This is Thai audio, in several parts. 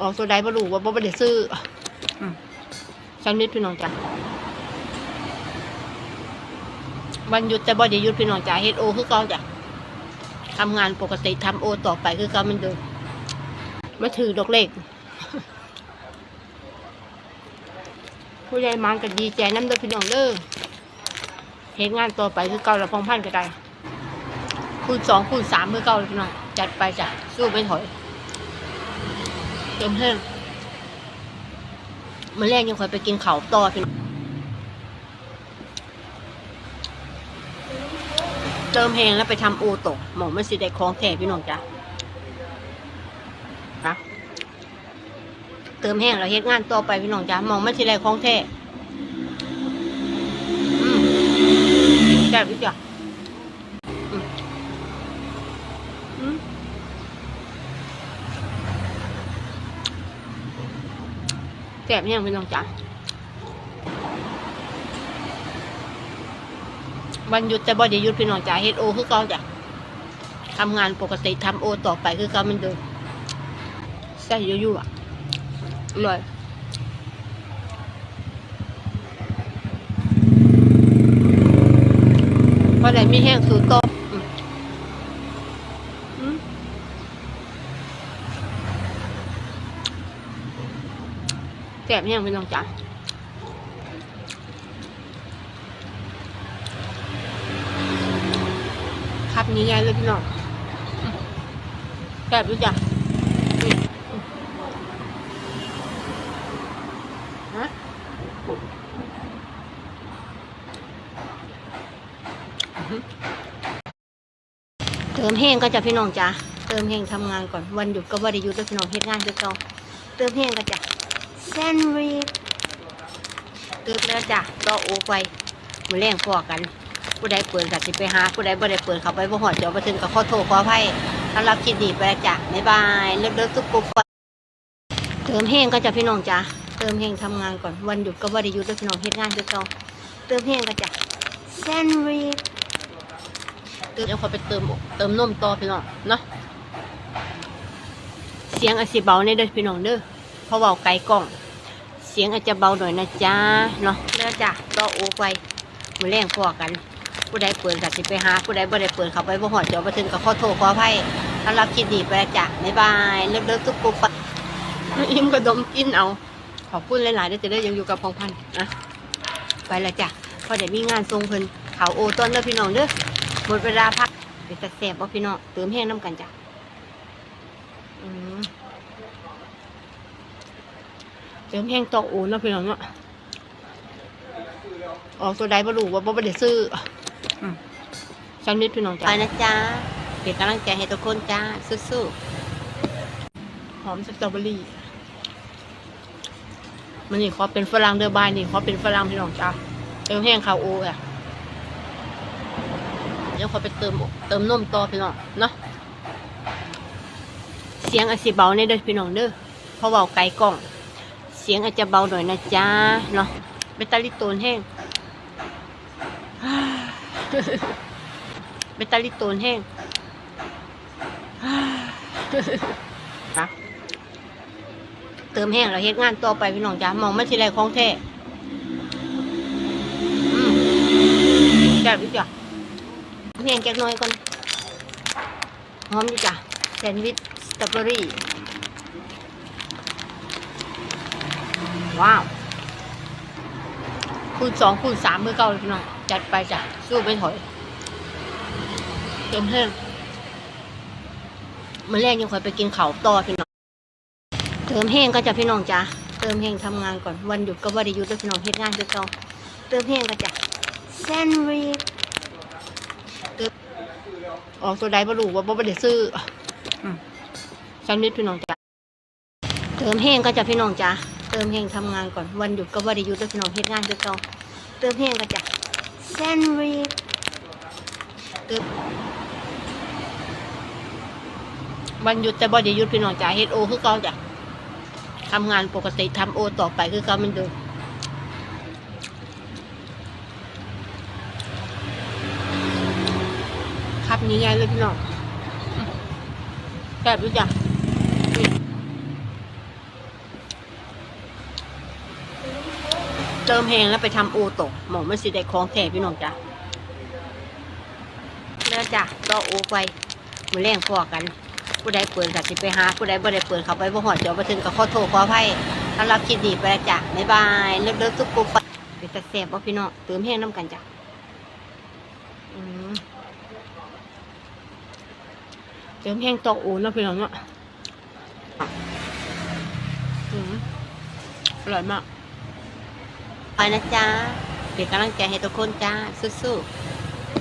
ออกตัวใดบ่รู้ว่าบ่ได้ซื้ออืมฉันนิดพี่น้องจ้ะวันหยุดแต่บ่ได้หยุดพี่น้องจ้ะเฮ็ดโอคือเก่าจ้ะทำงานปกติทำโอต่อไปคือเก่าเหมันเดิมมาถือดอกเล็กผู้ใหญ่มันก็ดีใจน้ำเด้อพี่น้องเด้อเฮ็ดงานต่อไปคือเก่าละพองพันก็ได้คูณสองคูณสามคือเก่าเลยพี่น้องจัดไปจ้ะสู้ไม่ถอย เต็มเพิ่มมื่อแรกยังคอยไปกินเขาต่อพี่น้องเติมเพลงแล้วไปทำโอตกหมองไม่สิได้คล้องแท้พี่น้องจ้ะนะเติมแห้งแล้วเฮ็ดงานต่อไปพี่น้องจ้ะมองไม่สิได้คล้องแท้อืมแซ่บพี่จ้ะอืมอืม แสบยังพี่น้องจ๋าวันหยุดแต่บ่ได้หยุดพี่น้องจ๋าเฮ็ดโอคือเก่าจ้ะทำงานปกติทำโอต่อไปคือเก่ามันเดิมใส่ยั่ๆอะอร่อยพอได้มีแห้งสูตรต้มอืมอืม แสบยังพี่น้องจ๋าครับนี้ไงเลยพี่น้องแสบด้วยจ้ะฮะเติมแห้งก็จะพี่น้องจ้ะเติมแห้งทำงานก่อนวันหยุดก็ว่าได้หยุดแล้วพี่น้องเฮ็ดงานคือเก่าเติมแห้งก็จะ แซนด์วิชตึกแล้วจ้ะต่อโอไปมือแรงพอกัน ผู้ใดเปิดก็สิไปหา ผู้ใดบ่ได้เปิดเข้าไปบ่หอดเดี๋ยวไปถึงก็ขอโทษขออภัยสำหรับคลิปนี้ไปแล้วจ้ะบ๊ายบายเลิกเลิกทุกปุ๊บเติมแห้งก็จะพี่น้องจ้ะเติมแห้งทำงานก่อนวันหยุดก็บ่ได้หยุดแล้วพี่น้องเฮ็ดงานคือเก่าเติมแห้งก็จะแซนด์วิชเติมเดี๋ยวขอไปเติมเติมนมต่อพี่น้องเนาะเสียงอาจสิเบาในเด้อพี่น้องเด้อ เพราะเว้าไกลกล้อง เสียงอาจจะเบาหน่อยนะจ๊ะเนาะแล้วจ้ะต่อโอไปมือแรงพอกัน ผู้ใดเปิดก็สิไปหา ผู้ใดบ่ได้เปิดเข้าไปบ่หอดเดี๋ยวไปถึงก็ขอโทษขออภัยสำหรับคลิปนี้ไปแล้วจ้ะบ๊ายบายเลิกเลิกทุกปุ๊บปะอิ่มกระดมกินเอา ขอบคุณหลายๆได้อจะได้ยังอยู่กับพองพันธุ์นะไปแล้วจ้ะพอเดี๋ยวมีงานทรงเพิ่นเขาโอต้นเด้อพี่น้องเด้อหมดเวลาพักเดี๋ยวจะแสบบ่พี่น้องเติมแห้งน้ำกันจ้ะอืม เติมแห้งตอกอูนเนาะพี่น้องเนาะออกตัวใดบ่รู้ว่าบ่ได้ซื้ออืมฉันนิดพี่น้องจ้าไปนะจ๊ะเป็นกำลังใจให้ทุกคนจ้าสู้ๆหอมสตรอเบอรี่มันนี่ขอเป็นฝรั่งเดอบายนี่ขอเป็นฝรั่งพี่น้องจ้าเติมแห้งข้าวโออะเดี๋ยวขอไปเติมเติมนมต่อพี่น้องเนาะเสียงอาจสิเบาในเด้อพี่น้องเด้อเพราะเว้าไกลกล้องเสียงอาจจะเบาหน่อยนะจ๊ะเนาะเบตาลิโตนแห้งเบตาลิโตนแห้งค่ะเติมแห้งแล้วเฮ็ดงานต่อไปพี่น้องจ้ะมองไม่ทีไรคล้องแท้แซ่บดีจ้ะแห้งแก๊กน้อยก่อนหอมดีจ้ะแซนด์วิชสตรอเบอรี่ ว้าวคูณสองคูณสามมือเก่าเลยพี่น้องจัดไปจ้ะสู้ไม่ถอยเต็มเพิ่มมื่อแรกยังคอยไปกินเขาวต่อพี่น้องเติมแห้งก็จะพี่น้องจ้ะเติมแห้งทำงานก่อนวันหยุดก็ว่าได้หยุดแล้วพี่น้องเฮ็ดงานคือเก่าเติมแห้งก็จะแซนด์วิชเติมออกตัวใดบ่รู้ว่าบ่ได้ซื้ออืมแซนด์วิชพี่น้องจ้ะเติมแห้งก็จะพี่น้องจ้ะ เติมแห้งทำงานก่อนวันหยุดก็ว่าได้หยุดแล้วพี่น้องเฮ็ดงานคือเก่าเติมแห้งก็จะแซนด์วิชเติมวันหยุดแต่บ่ได้หยุดพี่น้องจ๋าเฮ็ดโอคือเก่าจ้ะทำงานปกติทำโอต่อไปคือเก่ามันเดิมครับนี้ไงเลยพี่น้องแซ่บด้วยจ้ะ เติมแหงแล้วไปทำโอตกหมอมันสิได้ของแท้พี่น้องจ้ะแล้วจ้ะต่อโอไปมือแรงพอกัน ผู้ใดเปิดก็สิไปหา ผู้ใดบ่ได้เปิดเข้าไปบ่หอดเจอบ่ถึงก็ขอโทษขออภัยสำหรับคลิปนี้ไปแล้วจ้ะบ๊ายบายเลิกๆทุกปุ๊บเป็นตะแซ่บบ่พี่น้องเติมแห้งน้ำกันจ้ะเติมแห้งตอกอเนาะพี่น้องเนาะอืมอร่อยมาก ไปนะจ๊ะเป็นกำลังใจให้ทุกคนจ้าสู้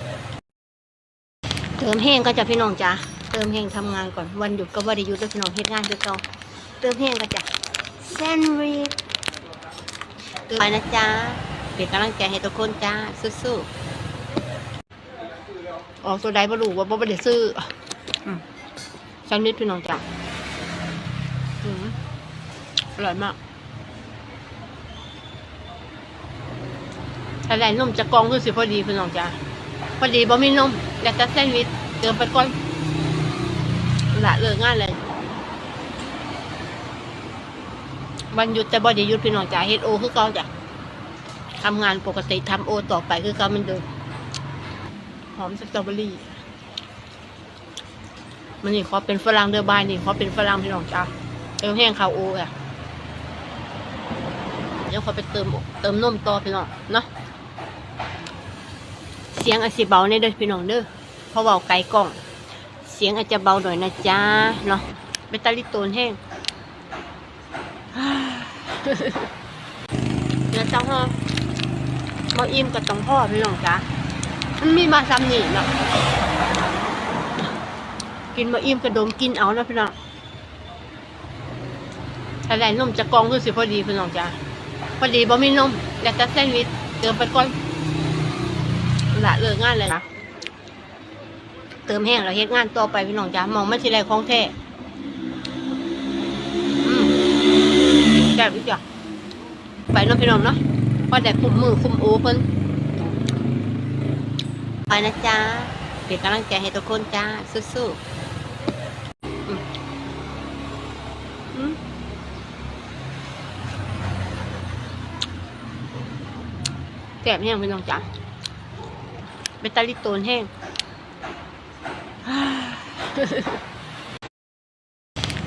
ๆเติมแห้งก็จะพี่น้องจ้าเติมแห้งทำงานก่อนวันหยุดก็ว่าได้หยุดแล้วพี่น้องเฮ็ดงานคือเก่าเติมแห้งก็จะแซนด์วิชไปนะจ๊ะเป็นกำลังใจให้ทุกคนจ้าสู้ๆออกตัวใดบ่รู้ว่าบ่ได้ซื้ออืมแซนด์วิชพี่น้องจ้าอืมอร่อยมาก อะไรนมจะกองคือสิพอดีพี่น้องจ้าพอดีบ่มีนมอยากจะแซนด์วิชเติมไปก่อนละเลิกงานเลยวันหยุดแต่บ่ได้หยุดพี่น้องจ้าเฮ็ดโอคือเก่าจ้ะทำงานปกติทำโอต่อไปคือเก่ามันเดิมหอมสตรอเบอรี่มันนี่ขอเป็นฝรั่งเดือบายนี่ขอเป็นฝรั่งพี่น้องจ้าเติมแห้งข้าวโออะเดี๋ยวขอไปเติมเติมนมต่อพี่น้องเนาะ สียงอาจจะเบาในเด้อพี่น้องเด้อเพราะเบาไกลกล้อง เสียงอาจจะเบาหน่อยนะจ๊ะเนาะเบตาลิโตนแห้งเนื้อจังฮะมาอิ่มกับตองพ่อพี่น้องจ้ะมันมีมาซ้ำนี่เนาะกินมาอิ่มกระดมกินเอานะพี่น้องอะไรนมจะกองคือสิพอดีพี่น้องจ้ะพอดีบ่มีนมอยากจะแซนวิชเติมไปก่อน ละเลิกงานเลยนะเติมแห้งเราเฮ็ดงานต่อไปพี่น้องจ้ามองไม่ใช่ไรของแท้แซ่บอีกจ้ะไปน้องพี่น้องเนาะพอได้คุมมือคุมโอเพิ่นไปนะจ๊ะเป็นกำลังใจให้ทุกคนจ้าสู้ๆอืมอืมแซ่บแห้งพี่น้องจ้า เบตาลิโตนแห้ง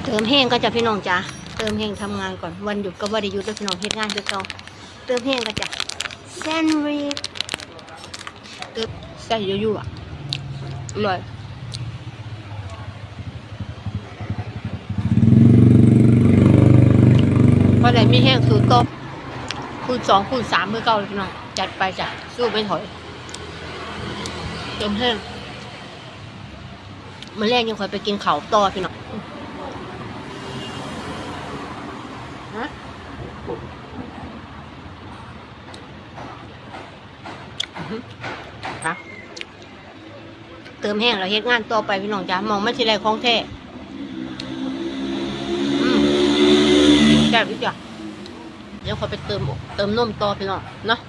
เติมแห้งก็จะพี่น้องจ้าเติมแห้งทำงานก่อนวันหยุดก็ว่าได้หยุดแล้วพี่น้องเฮ็ดงานคือเก่าเติมแห้งก็จะแซนด์วิชเติมใส่เยอะๆอะอร่อยพอไหนมีแห้งสูตรโตะคูณสองคูณสามมือเก่าเลยพี่น้องจัดไปจ้ะสู้ไม่ถอย เติมแห้งมื่อแรกยังคอยไปกินเขาต่อพี่น้องฮะอื้ะเติมแห้งเราเฮ็ดงานต่อไปพี่น้องจ้ามองไม่ใช่ไรของแท้อืมแซ่บอีกจ้ะเดี๋ยวคอยไปเติมเติมนมต่อพี่น้องเนาะ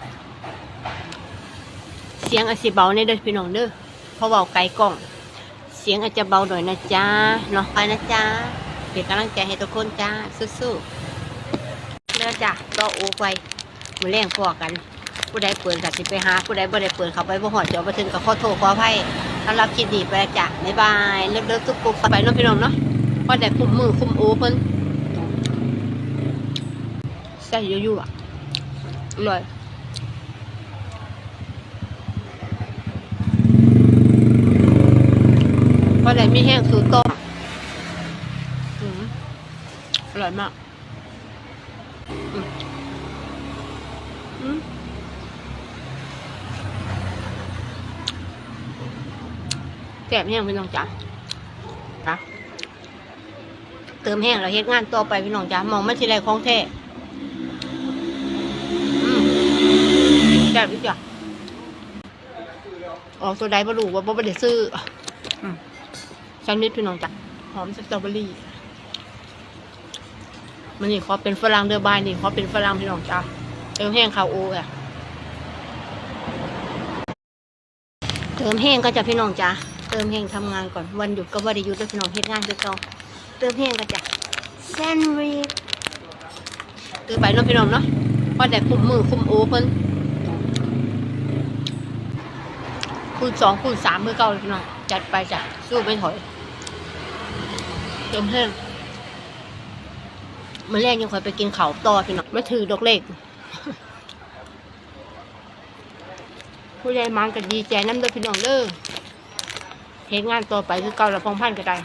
สียงอาจจะเบาในเด้อพี่น้องเด้อเพราะเบาไกลกล้อง เสียงอาจจะเบาหน่อยนะจ๊ะเนาะไปนะจ๊ะเป็นกำลังใจให้ทุกคนจ้าสู้ๆแล้วจ้ะต่อโอไปมือแรงพอกัน ผู้ใดเปิดก็สิไปหา ผู้ใดบ่ได้เปิดเข้าไปบ่หอดเจอบ่ถึงก็ขอโทษขออภัยสำหรับคลิปนี้ไปล้วจ้ะบ๊ายบายเลิกๆทุกปุ๊บไปเน้องพี่น้องเนาะพอได้คุมมือคุมโอเพิ่นใส่เยอะๆอะอร่อย พอได้มีแห้งสูตรต้มอร่อยมากแซ่บแห้งพี่น้องจ๋าจ้ะเติมแห้งเราเฮ็ดงานต่อไปพี่น้องจ๋ามองไม่ใช่ไรของแท้แซ่บอีกจ้ะออกตัวใดบ่รู้ว่าบ่ได้ซื้อ แซนด์วิชพี่น้องจ้ะหอมสตรอเบอรี่มันนี่ขอเป็นฝรั่งเดือบายนี่ขอเป็นฝรั่งพี่น้องจ้ะเติมแห้งข้าวโออะเติมแห้งก็จะพี่น้องจ้ะเติมแห้งทำงานก่อนวันหยุดก็ว่าได้หยุดแล้วพี่น้องเฮ็ดงานคือเก่าเติมแห้งก็จะแซนด์วิชเติมไปน้องพี่น้องเนาะพออได้คุมมือคุมโอเพิ่นคูณสองคูณสามมือเก่าเลยพี่น้อง จัดไปจ้ะสู้ไม่ถอยเติมเพิ่มมื่อแรกยังคอยไปกินเขาต่อพี่น้องไม่ถือดอกเล็กผู้ใหญ่มันก็ดีใจน้ำเด้อพี่น้องเด้อเฮ็ดงานต่อไปคือเก่าละพองพันก็ได้